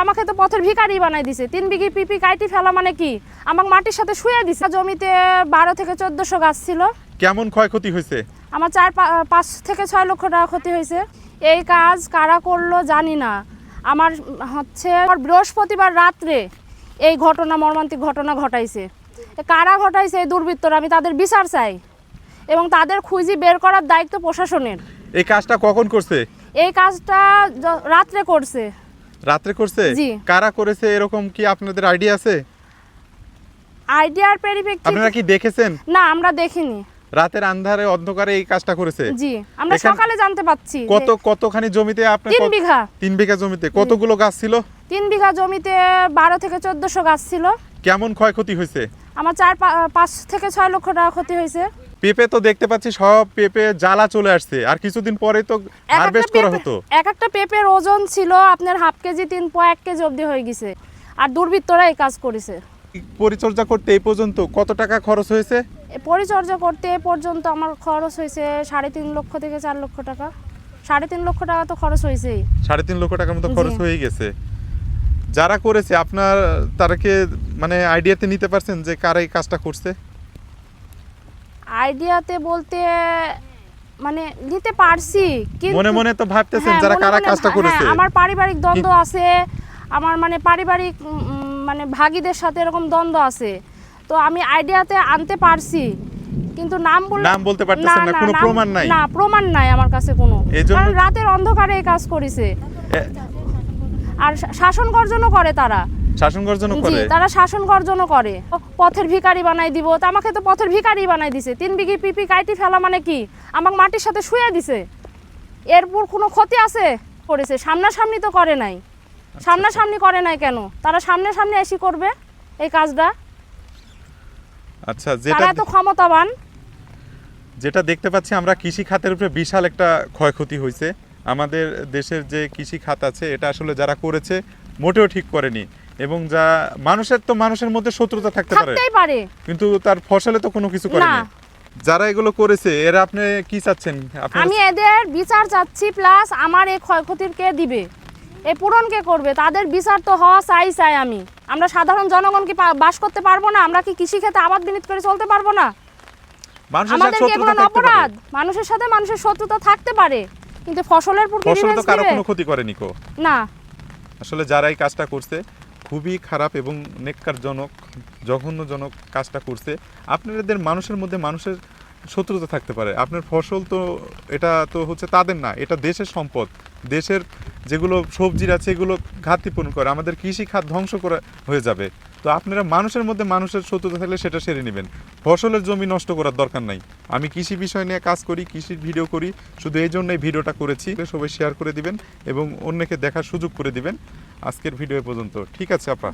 আমাকে তো পথের ভিখারি বানাই দিছে। তিন বিঘি পিপি কাইটি ফেলা মানে কি? আমাকে মাটির সাথে শুয়ে দিছে। জমিতে বারো থেকে চোদ্দশো গাছ ছিল। কেমন ক্ষয়ক্ষতি হয়েছে? আমার চার পাঁচ থেকে ছয় লক্ষ টাকা ক্ষতি হয়েছে। এই কাজ কারা করল জানি না। আমার হচ্ছে আমার বৃহস্পতিবার রাত্রে এই ঘটনা মর্মান্তিক ঘটনা ঘটাইছে। কারা ঘটাইছে এই দুর্বৃত্তরা? আমি তাদের বিচার চাই এবং তাদের খুঁজি বের করার দায়িত্ব প্রশাসনের। এই কাজটা কখন করছে? এই কাজটা রাত্রে করছে। রাত্রে করছে? কারা করেছে? এরকম কি আপনাদের আইডিয়া আছে? আইডিয়ার পেরিফেক্ট আপনারা কি দেখেছেন? না আমরা দেখিনি। রাতের আন্ধারে অন্ধকারে এই কাজটা করেছে? জি আমরা সকালে জানতে পাচ্ছি কত কতখানি জমিতে আপনার তিন কত- বিঘা। তিন বিঘা জমিতে। কতগুলো গাছ ছিল? তিন বিঘা জমিতে বারো থেকে চোদ্দশো গাছ ছিল। কেমন ক্ষয়ক্ষতি হয়েছে? আমার চার পা- পাঁচ থেকে ছয় লক্ষ টাকা ক্ষতি হয়েছে। পেঁপে তো দেখতে পাচ্ছি সব পেঁপে জ্বালা চলে আসছে। আর কিছুদিন পরে তো হারভেস্ট করা হতো। এক একটা পেঁপের ওজন ছিল আপনার হাফ কেজি তিন পো এক কেজি অবধি হয়ে গেছে। আর দুর্বৃত্তরা এই কাজ করেছে। পরিচর্যা করতে এই পর্যন্ত কত টাকা খরচ হয়েছে? পরিচর্যা করতে এ পর্যন্ত আমার খরচ হয়েছে সাড়ে তিন লক্ষ থেকে চার লক্ষ টাকা। সাড়ে তিন লক্ষ টাকা তো খরচ হয়েছেই। সাড়ে তিন লক্ষ টাকার মতো খরচ হয়ে গেছে। যারা করেছে আপনার তারাকে মানে আইডিয়াতে নিতে পারছেন যে কারা এই কাজটা করছে? আইডিয়াতে বলতে মানে নিতে পারছি কিন্তু মনে মনে তো ভাবতেছেন হ্যাঁ, যারা কারা কাজটা করেছে? হ্যাঁ, আমার পারিবারিক দ্বন্দ্ব আছে আমার মানে পারিবারিক মানে ভাগীদের সাথে এরকম দ্বন্দ্ব আছে। তো আমি আইডিয়াতে আনতে পারছি কিন্তু নাম বললে নাম বলতে পারতেছেন না, কোনো প্রমাণ নাই? না প্রমাণ নাই আমার কাছে কোনো। কারণ রাতের অন্ধকারে এই কাজ করেছে। আর শাসন গর্জনও করে তারা। শাসন গর্জন করে? তারা শাসন গর্জনও করে। পথের ভিখারি বানাই দিব। তো আমাকে তো পথের ভিখারি বানাই দিছে। তিন বিঘি পিপি কাইটি ফেলা মানে কি? আমাকে মাটির সাথে শুয়ে দিছে। এরপর কোনো ক্ষতি আছে? করেছে। সামনাসামনি তো করে নাই। সামনাসামনি করে নাই কেন? তারা সামনাসামনি এসে করবে এই কাজটা। আচ্ছা তারা যেটা এত ক্ষমতাবান। যেটা দেখতে পাচ্ছি আমরা কৃষি খাতের উপরে বিশাল একটা ক্ষয়ক্ষতি হয়েছে আমাদের দেশের যে কৃষি খাত আছে এটা আসলে যারা করেছে মোটেও ঠিক করেনি। এবং যা মানুষের তো মানুষের মধ্যে শত্রুতা থাকতে পারে। থাকতেই পারে। কিন্তু তার ফসলে তো কোনো কিছু করেনি না। যারা এগুলো করেছে এরা আপনি কি চাচ্ছেন? আপনার আমি এদের বিচার চাচ্ছি প্লাস আমার এই ক্ষয়ক্ষতির কে দিবে? এই পূরণ কে করবে? তাদের বিচার তো হওয়া চাই চাই আমি। আমরা সাধারণ জনগণ কি পা- বাস করতে পারব না? আমরা কি কৃষি ক্ষেত্রে আবাদ বিনিত করে চলতে পারব না? মানুষের সাথে আমাদের কি শত্রুতা এগুলো থাকতে পারে অপরাধ? মানুষের সাথে মানুষের শত্রুতা থাকতে পারে। কিন্তু ফসলের ফসল তো কারও দিবে? কোনো ক্ষতি করেনি কো? না। আসলে যারা এই কাজটা করছে খুবই খারাপ এবং নেককারজনক, জঘন্যজনক কাজটা করছে। আপনাদের মানুষের মধ্যে মানুষের শত্রুতা থাকতে পারে। আপনার ফসল তো এটা তো হচ্ছে তাদের না, এটা দেশের সম্পদ। দেশের যেগুলো সবজির আছে, এগুলো ঘাটতি পূরণ করে, আমাদের কৃষি খাত ধ্বংস করা হয়ে যাবে। তো আপনারা মানুষের মধ্যে মানুষের শত্রুতা থাকলে সেটা সেরে নেবেন। ফসলের জমি নষ্ট করার দরকার নাই। আমি কৃষি বিষয় নিয়ে কাজ করি, কৃষির ভিডিও করি, শুধু এই জন্যই ভিডিওটা করেছি। সবাই শেয়ার করে দিবেন এবং অন্যকে দেখার সুযোগ করে দিবেন। আজকের ভিডিও পর্যন্ত। ঠিক আছে আপা